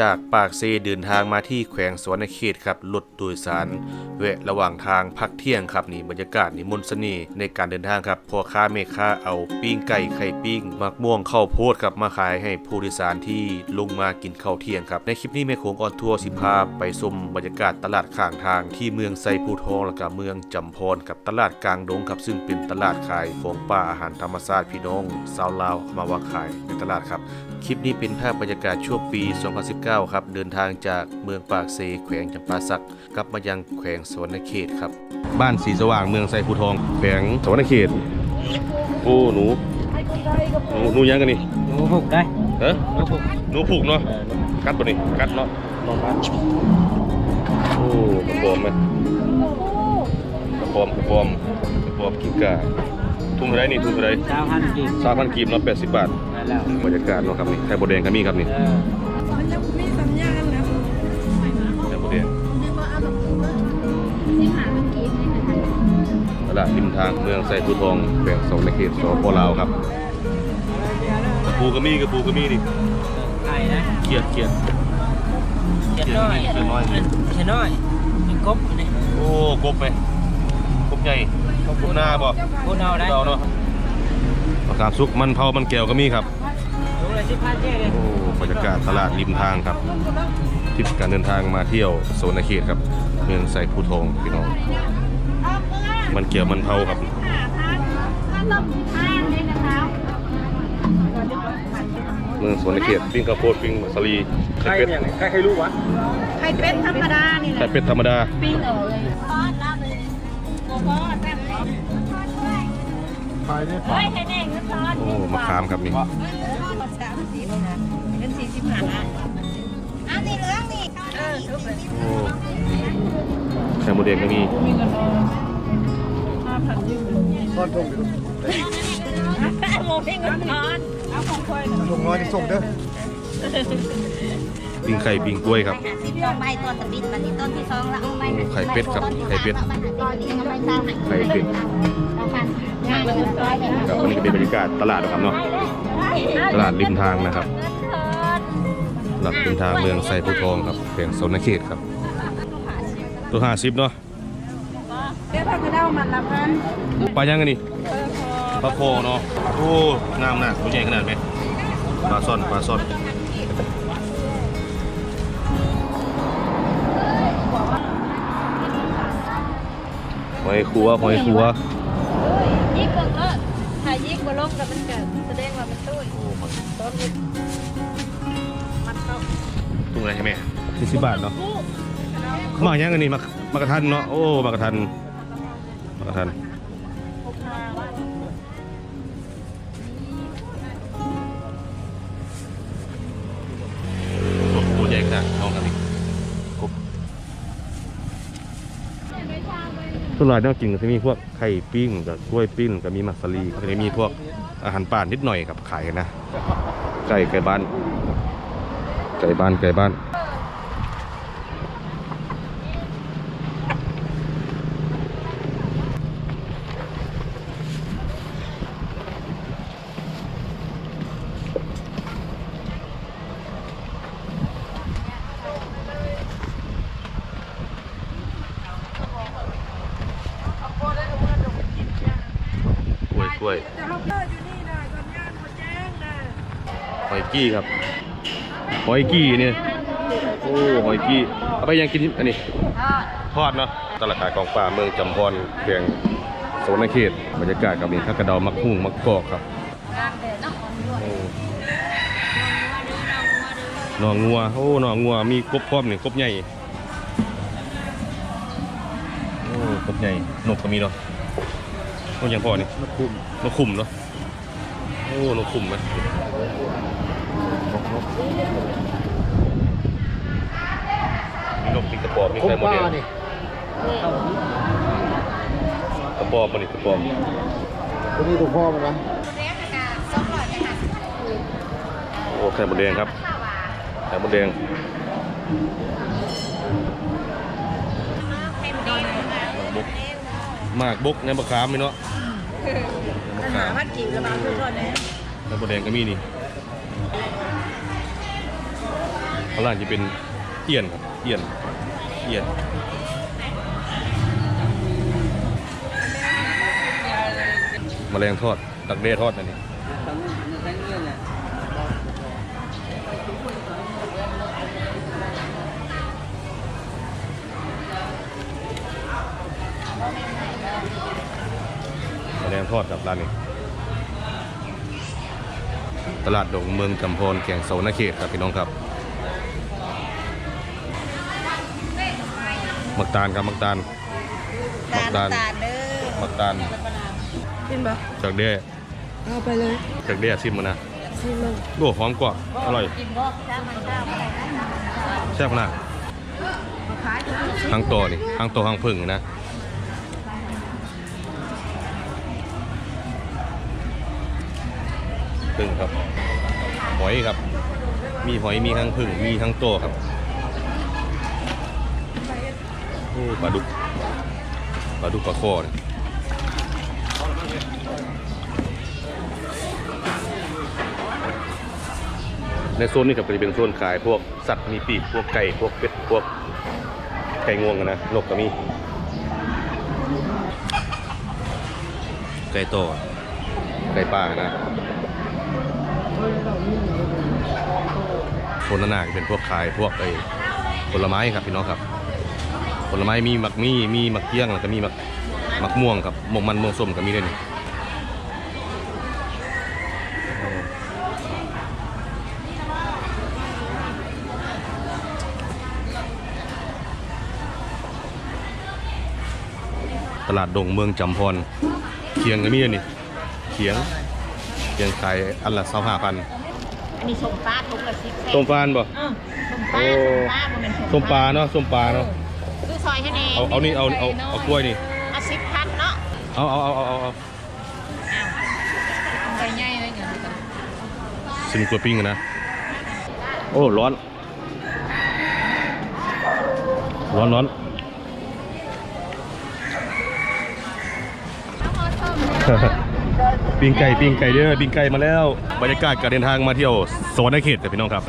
จากปากเซเดินทางมาที่แขวงสวนเขตครับรถโดยสารแวะระหว่างทางพักเที่ยงครับนี่บรรยากาศนี่มนสน่ห์ในการเดินทางครับพ่อค้าแม่ค้าเอาปิ้งไก่ไข่ปิ้งมักม่วงข้าวโพดครับมาขายให้ผู้โดยสารที่ลงมากินข้าวเที่ยงครับในคลิปนี้แม่โขงออนทัวร์สิพาไปชมบรรยากาศตลาดข้างทางที่เมืองไซปูทองและก็เมืองจำพรกับตลาดกลางดงครับซึ่งเป็นตลาดขายของป่าอาหารธรรมชาติพี่น้องชาวลาวมาว่าขายในตลาดครับคลิปนี้เป็นภาพบรรยากาศช่วงปี 2019ครับ เดินทางจากเมืองปากเซแขวงจำปาสักกลับมายังแขวงสวรรณเขตครับ บ้านสีสว่างเมืองไซภูทองแขวงสวรรณเขต โอ้หนูหนูหนูยังกันนี่หนูผูกได้เฮ้หนูผูกหนูผูกเนาะกัดปะนี่กัดเนาะลงมาโอ้กระปอมไหมกระปอมกระปอมกระปอมกินกาทุ่งเท่าไรนี่ทุ่งเท่าไรเช้าพันกินสามพันกีบเนาะแปดสิบบาทได้แล้วบรรยากาศเนาะครับนี่ไข่บดแดงก็มีครับนี่ ลาดริมทางเมืองไซภูทองแขวงสองในเขตสปลาวครับกระปูกระมี่กระปูกระมี่นี่ไข่นะเกียดเกียดเจ็ดน้อยเจ็ดน้อยเจ็ดน้อยเป็นกบนี่โอ้กบไหมกบใหญ่กบหน้าบ่พูดเอาได้เราเนาะมะขามซุกมันเผามันแก้วก็มีครับถุงละสิบพันเจ๊เลยโอ้บรรยากาศตลาดริมทางครับทริปการเดินทางมาเที่ยวโซนในเขตครับเมืองไซภูทองพี่น้อง มันเกี่ยวมันเผาครับถ้าลงทางเลยนะคะเมืองสวนในเขตปิ้งข้าวโพดปิ้งสาลีไข่ไข่เป็ดเนี่ยใครใครรู้วะไข่เป็ดธรรมดานี่แหไข่ละเป็ดธรรมดาปิ้งเอาเลยทอดลาบเลยโอ้โหแบบนี้ไข่เนี่ยเฮ้ยให้แน่เงินทอดโอ้มะขามครับนี่สามสิบนะเงินสี่สิบห้าอันนี้เรื่องนี่เออทุกเลยโอ้ไข่มดแดงก็มี ทอดทงโมให้เงินทอนเอาของคอยทงน้อยที่ส่งเด้อปิ้งไข่ปิ้งกล้วยครับสิบสองใบต้นตะบินบันนี้ต้นที่สองแล้วเอาใบโอ้ไข่เป็ดครับไข่เป็ดตอนนี้เอาใบเต้าไข่เป็ดเอาพันงานเงินร้อยเลยครับวันนี้ก็เป็นบรรยากาศตลาดนะครับเนาะตลาดริมทางนะครับตลาดริมทางเมืองไซภูทองครับแขวงโซนเขตครับ ตัวห้าสิบเนาะ เดี๋ยวพักไม่ได้มันละพันปลายังไงนี่ปลาโคเนาะโอ้งามนะตัวใหญ่ขนาดไหมปลาซ่อนปลาซ่อนหอยครัวหอยครัวยิ่งเบิ่งเออถ้ายิ่งบ่ลงกับมันเกิดแสดงว่ามันตุ้ยต้นนี้มันต้องตุ้งอะไรใช่ไหมสี่สิบบาทเนาะมาอย่างอันนี้มามากระทันเนาะโอ้มากระทัน มากระทันตัวใหญ่ขนาดน้องกันนี่ครบส่วนใหญ่เนี่ยกินก็จะมีพวกไข่ปิ้งกับกล้วยปิ้งกับมีมักสลีก็จะมีพวกอาหารป่านิดหน่อยครับขายกันนะไก่ไก่บ้าน ไก่บ้านไก่บ้าน กล้วยกล้วยหอยกี้ครับหอยกี้เนี่ยโอ้หอยกี้เอาไปยังกินอันนี้ทอดเนาะตลาดขายของป่าเมืองจำพรเพียงโซนเขตบรรยากาศกับมีข้าวกระเดามักหุ่งมักกอกครับโอ้หนองงัวโอ้หนองงัวมีกบพร้อมนี่กบใหญ่โอ้กบใหญ่นกก็มีเนาะ นกยังพอนี่นกคุมนกขุมเนาะโอ้นกขุมไหมมีนกมีกระปอบมีคุมไข่โมป้าเดลนี่กระปอบมันนี่กระปอบตัวนี้ตัวพ่อมันนะโอ้ไข่มดแดงครับไข่มดแดง หมากบกในมะขามมีเนาะในมะขามพันกี่กระบาดทุกคนเลยไข่มดแดงก็มีนี่ข้างล่างจะเป็นเอียนครับเอียนเอียนแมลงทอดดักเด้ทอดนั่นนี่แมลงท อดกับร้านนี้ ตลาดดงเมืองจำพรแข่งโซนเขตครับพี่น้องครับมักตาลครับมักตาลมักตาลเด้อมักตาลกินบ่จากเด้เอาไปเลยจากเด้ซิมมานะชิมเลยโอ้หอมกว่าอร่อยกินบ่จ้ามันจ้าบ่ได้นะแซ่บขนาดมาขายทุกหางโตนี่หางโตหางพึ่งนี่นะ พึ่งครับ หอยครับ มีหอยมีหางพึ่งมีหางโตครับโอ้ปลาดุกปลาดุกปลาคอเนี่ยในโซนนี้ครับก็จะเป็นโซนขายพวกสัตว์มีปีกพวกไก่พวกเป็ดพวกไก่งวงอะนะนกก็มี ไก่โตไก่ป่านะ โซนหน้าก็เป็นพวกขายพวกไอ้ผลไม้ครับพี่น้องครับ ผลไม้มีมักมี่มีมักเกี้ยงแล้วก็มีมักมักม่วงครับมกมันม่วงส้มก็มีด้วยนี่ตลาดดงเมืองจำพรเคียงก็มีด้วยนี่เคียง ยงขายอันละสองห้าพันอันนี้ส้มปลาทุกละสิบส้มฟานบ่เออส้มปลาโอ้ส้มปลาบ่แม่นส้มส้มปลาเนาะส้มปลาเนาะคือซอยให้แน่เอาเอานี่เอาเอาเอากล้วยนี่เอาสิบพันเนาะเอาเอาเอาเอาเอาเอาใหญ่ๆเลยเนี่ยซิมกล้วยปิ้งกันนะโอ้ร้อน ร้อนร้อน ปิ้งไก่ปิ้งไก่เด้อปิ้งไก่มาแล้ว บรรยากาศการเดินทางมาเที่ยวสวรรค์เขตแต่พี่น้องครับ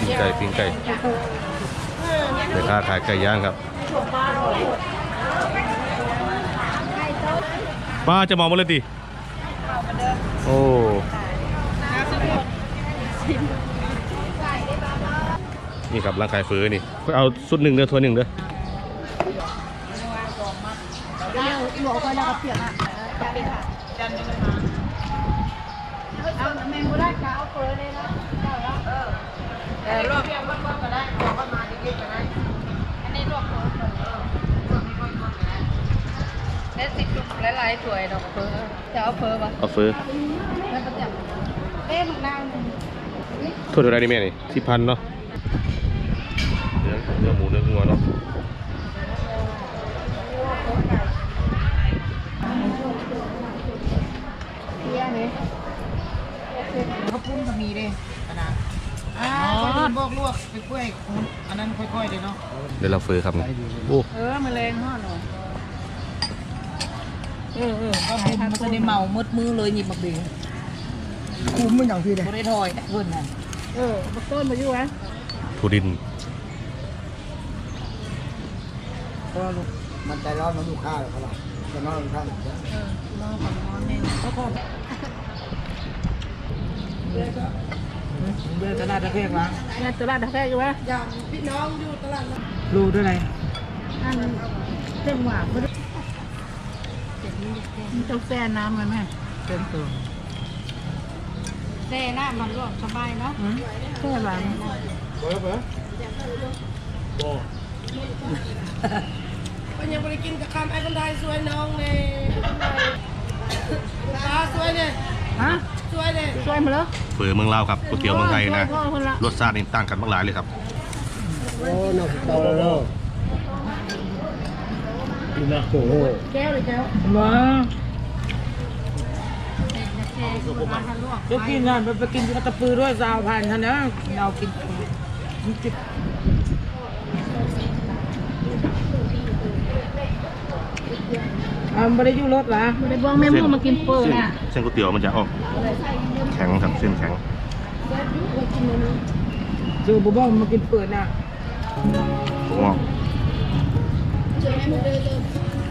ปิ้งไก่ปิ้งไก่เดี๋ยวค้าขายไก่ย่างครับป้าจะมองมาเลยดิโอ้ นี่ครับร่างกายเฟื้อนี่เอาสุดหนึ่งเด้อถ้วหนึ่งเด้อบอกไปแล้วก็เปียกอะเอาแมงบุได้ก็เอาเฟอเลยนะเออลวกก็ได้บอกว่ามาดีๆก็ได้อันนี้ลวกเฟอแล้วสิบจุกหลายๆถ้วยดอกเฟอจะเอาเฟอป่ะเอาเฟ้อแล้วก็จะเต้มะนาวหนึ่งถ้วยเท่าไรนี่แม่นี่ที่พันเนาะ เนื้อเนื้อหมูเนื้องัวเนาะเตี้ยเลยข้าวปุ้นก็มีเด้ขนาดอ่าบอกลวกไปกล้วยอันนั้นค่อยๆเลยเนาะเดี๋ยวเราเฟื้อครับนี่โอ้เออมะเร็งห่อหน่อยเออเออก็ผมมันจะได้เมามืดมือเลยหยิบมาเบงคุ้มไม่อย่างที่เลยไม่ได้ถอยแต่เพื่อนน่ะเออบักต้นมาอยู่วะทุดิน ก็ลูกมันใจร้อนมันลูกค้าหรอเขาหรอจะนอนลูกค้าหรือเปล่าเออมองของนอนเนี่ยก็พอเบื่อตลาดตะเพียงวะงานตลาดแท้อยู่วะรู้ด้วยไรอันเต็มหวานไม่ได้มันต้องแช่น้ำมันไหมเป็นตัวแช่น้ำมันก็สบายเนาะแช่หวานเบื่อเบื่อ มันยังไม่ได้กินกับคำไอ้คนไทยสวยน้องเลยตาสวยเลยฮะสวยเลยช่วยมาแล้วเฟือเมืองลาวครับก๋วยเตี๋ยวเมืองไทยนะ รสชาตินี่ต่างกันมากหลายเลยครับ โอ้นักตาแล้วกินนะโอ้โหแก้วเลยแก้วมาแช่มาทันลวกเดี๋ยวกินนั่นไปกินกระตะปือด้วยสาวพันท่านนะเรากินมันจิบ อ่าบ่ได้อยู่รถหรอไม่ได้บอกแม่มูมากินเปิดเส้นอะเส้นก๋วยเตี๋ยวมันจะออกแข็งครับเส้นแข็งจูบ่บ่มากินเปิดน่ะผมว่า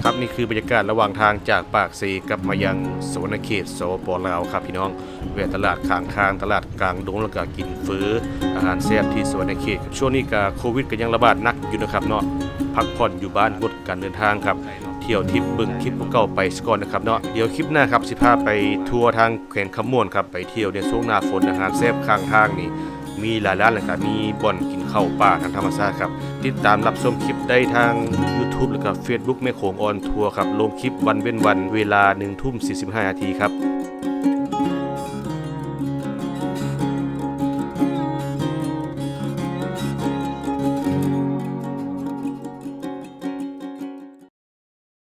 ครับนี่คือบรรยากาศระหว่างทางจากปากซีกลับมายังสวนเขตสปลาวครับพี่น้องแวะตลาดข้างทางตลาดกลางดงแล้วก็กินฟื้ออาหารแซ่บที่สวนเขตครับช่วงนี้ก็โควิดก็ยังระบาดหนักอยู่นะครับเนาะพักผ่อนอยู่บ้านงดการเดินทางครับเที่ยวทิปบึ่งคลิปพวกเก่าไปสก่อนนะครับเนาะเดี๋ยวคลิปหน้าครับสิพาไปทัวร์ทางแขวงคำม่วนครับไปเที่ยวในช่วงหน้าฝนอาหารแซ่บข้างทางนี่มีหลายร้านเลยครับมีบ่อนกินข้าวป่าทางธรรมชาติครับติดตามรับชมคลิปได้ทาง YouTube แล้วก็ Facebook แม่โขงออนทัวร์ครับลงคลิปวันเว้นวันเวลา1ทุ่ม45นาทีครับ